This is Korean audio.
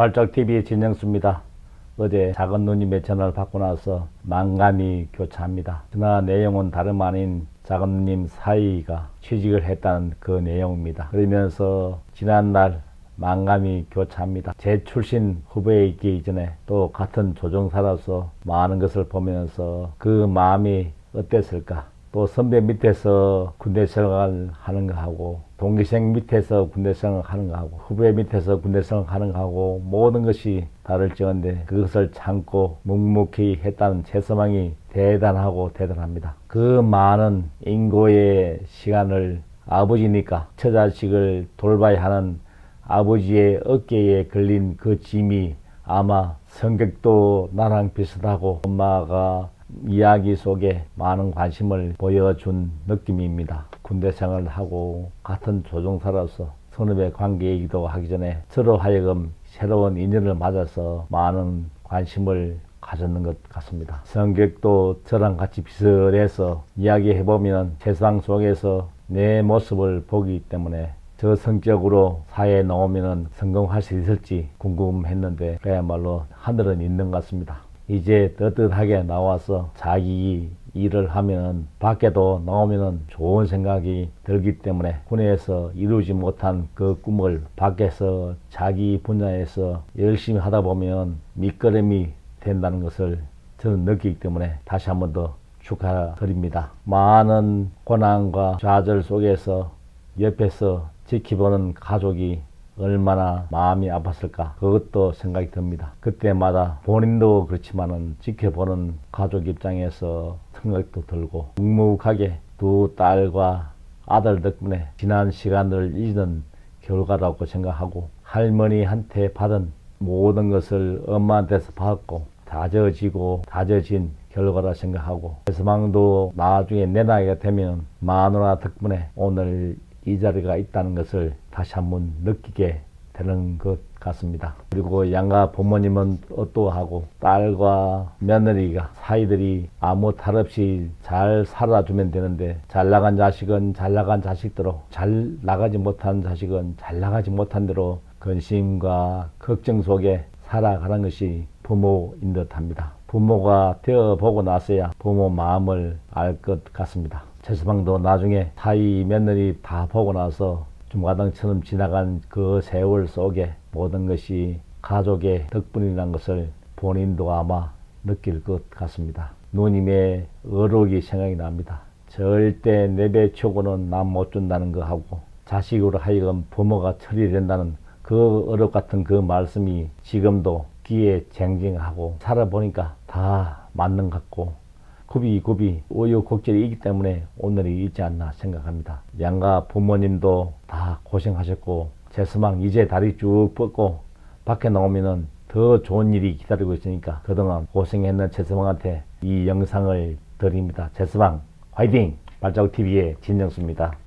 발작TV의 진영수입니다. 어제 작은 누님의 전화를 받고 나서 만감이 교차합니다. 전화 내용은 다름 아닌 작은 누님 사이가 취직을 했다는 그 내용입니다. 그러면서 지난날 만감이 교차합니다. 제 출신 후배이기 이전에 또 같은 조종사로서 많은 것을 보면서 그 마음이 어땠을까? 또 선배 밑에서 군대 생활을 하는 거 하고 동기생 밑에서 군대 생활을 하는 거 하고 후배 밑에서 군대 생활을 하는 거 하고 모든 것이 다를지언데 그것을 참고 묵묵히 했다는 최서망이 대단하고 대단합니다. 그 많은 인고의 시간을 아버지니까 처자식을 돌봐야 하는 아버지의 어깨에 걸린 그 짐이 아마 성격도 나랑 비슷하고 엄마가 이야기 속에 많은 관심을 보여준 느낌입니다. 군대 생활을 하고 같은 조종사로서 선후배 관계이기도 하기 전에 서로 하여금 새로운 인연을 맞아서 많은 관심을 가졌는 것 같습니다. 성격도 저랑 같이 비슷해서 이야기해보면 세상 속에서 내 모습을 보기 때문에 저 성격으로 사회에 나오면 성공할 수 있을지 궁금했는데 그야말로 하늘은 있는 것 같습니다. 이제 떳떳하게 나와서 자기 일을 하면 밖에도 나오면 좋은 생각이 들기 때문에 군에서 이루지 못한 그 꿈을 밖에서 자기 분야에서 열심히 하다 보면 밑거름이 된다는 것을 저는 느끼기 때문에 다시 한 번 더 축하드립니다. 많은 고난과 좌절 속에서 옆에서 지켜보는 가족이 얼마나 마음이 아팠을까 그것도 생각이 듭니다. 그때마다 본인도 그렇지만은 지켜보는 가족 입장에서 생각도 들고 묵묵하게 두 딸과 아들 덕분에 지난 시간을 잊는 결과라고 생각하고 할머니한테 받은 모든 것을 엄마한테서 받고 다져지고 다져진 결과라 생각하고 해서망도 나중에 내 나이가 되면 마누라 덕분에 오늘 이 자리가 있다는 것을 다시 한번 느끼게 되는 것 같습니다. 그리고 양가 부모님은 어떠하고 딸과 며느리가 사이들이 아무 탈 없이 잘 살아주면 되는데 잘 나간 자식은 잘 나간 자식대로 잘 나가지 못한 자식은 잘 나가지 못한 대로 근심과 걱정 속에 살아가는 것이 부모인 듯 합니다. 부모가 되어 보고 나서야 부모 마음을 알 것 같습니다. 최서방도 나중에 사위 며느리 다 보고 나서 중가당처럼 지나간 그 세월 속에 모든 것이 가족의 덕분이라는 것을 본인도 아마 느낄 것 같습니다. 누님의 어록이 생각이 납니다. 절대 내배 치고는 남 못 준다는 거 하고 자식으로 하여금 부모가 처리된다는 그 어록 같은 그 말씀이 지금도 귀에 쟁쟁하고 살아보니까 다 맞는 것 같고 굽이 굽이 우유곡절이 있기 때문에 오늘이 있지 않나 생각합니다. 양가 부모님도 다 고생하셨고 제스망 이제 다리 쭉 뻗고 밖에 나오면은 더 좋은 일이 기다리고 있으니까 그동안 고생했는 제스망한테 이 영상을 드립니다. 제스망 화이팅! 발자국 TV의 진정수입니다.